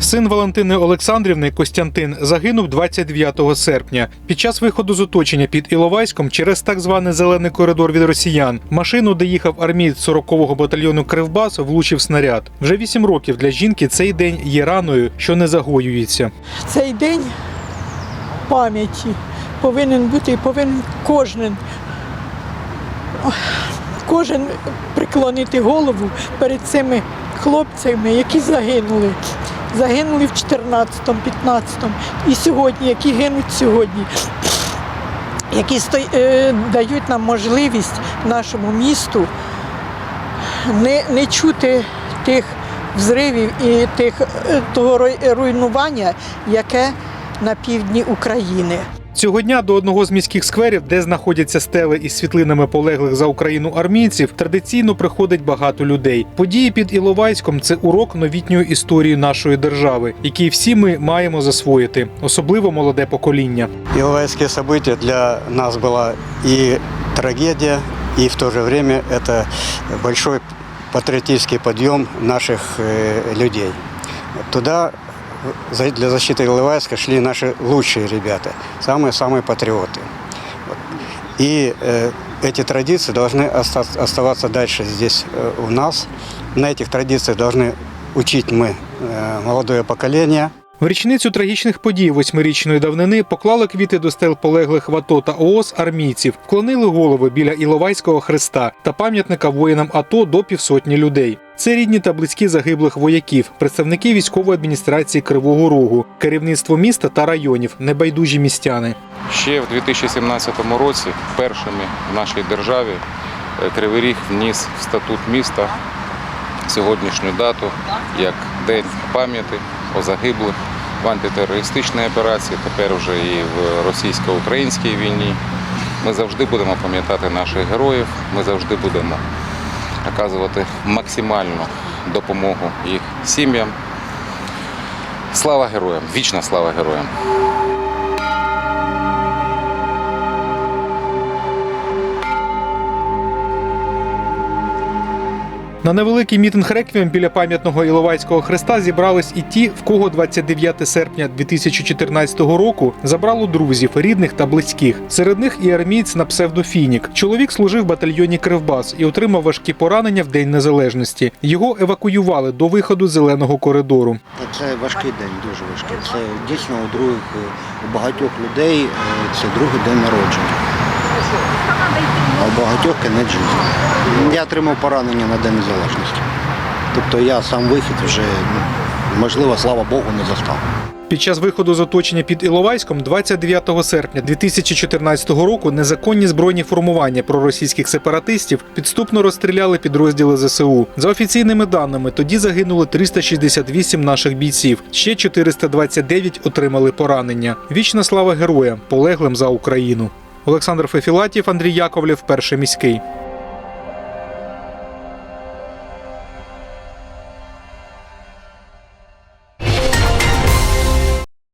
Син Валентини Олександрівни Костянтин загинув 29 серпня. Під час виходу з оточення під Іловайськом через так званий зелений коридор від росіян машину, де їхав армієць 40-го батальйону Кривбас, влучив снаряд. Вже 8 років для жінки цей день є раною, що не загоюється. Цей день пам'яті повинен бути і повинен кожен, кожен приклонити голову перед цими хлопцями, які загинули. Загинули в 14-му, 15-му і сьогодні, які гинуть сьогодні, які е, дають нам можливість нашому місту не, не чути тих взривів і тих, е, того руй- руйнування, яке на півдні України. Цього дня до одного з міських скверів, де знаходяться стели із світлинами полеглих за Україну армійців, традиційно приходить багато людей. Події під Іловайськом це урок новітньої історії нашої держави, який всі ми маємо засвоїти, особливо молоде покоління. Иловайские события для нас была и трагедия, и в то же время это большой патриотический подъем наших э, людей. Туда за- для защиты Иловайска шли наши лучшие ребята, самые-самые патриоты. Вот. И э, эти традиции должны оста- оставаться дальше здесь э, у нас. На этих традициях должны учить мы э, молодое поколение. В річницю трагічних подій восьмирічної давнини поклали квіти до стел полеглих в АТО та ООС армійців, вклонили голови біля Іловайського хреста та пам'ятника воїнам АТО до півсотні людей. Це рідні та близькі загиблих вояків, представники військової адміністрації Кривого Рогу, керівництво міста та районів, небайдужі містяни. Ще в 2017 році першими в нашій державі е, Кривий Ріг вніс в статут міста сьогоднішню дату як День пам'яті о загиблих в антитерористичній операції, тепер вже і в російсько-українській війні. Ми завжди будемо пам'ятати наших героїв, ми завжди будемо оказувати максимальну допомогу їх сім'ям. Слава героям! Вічна слава героям! На невеликий мітинг реквієм біля пам'ятного Іловайського хреста зібрались і ті, в кого 29 серпня 2014 року забрало друзів, рідних та близьких. Серед них і армієць на псевдофінік. Чоловік служив в батальйоні Кривбас і отримав важкі поранення в День Незалежності. Його евакуювали до виходу зеленого коридору. Це важкий день, дуже важкий. Це дійсно у других у багатьох людей е, це другий день народження. А у багатьох кінець життя. Я отримав поранення на День Незалежності. Тобто я сам вихід вже, ну, можливо, слава Богу, не застав. Під час виходу з оточення під Іловайськом 29 серпня 2014 року незаконні збройні формування проросійських сепаратистів підступно розстріляли підрозділи ЗСУ. За офіційними даними, тоді загинули 368 наших бійців. Ще 429 отримали поранення. Вічна слава героям, полеглим за Україну. Олександр Фефілатів, Андрій Яковлів, перший міський.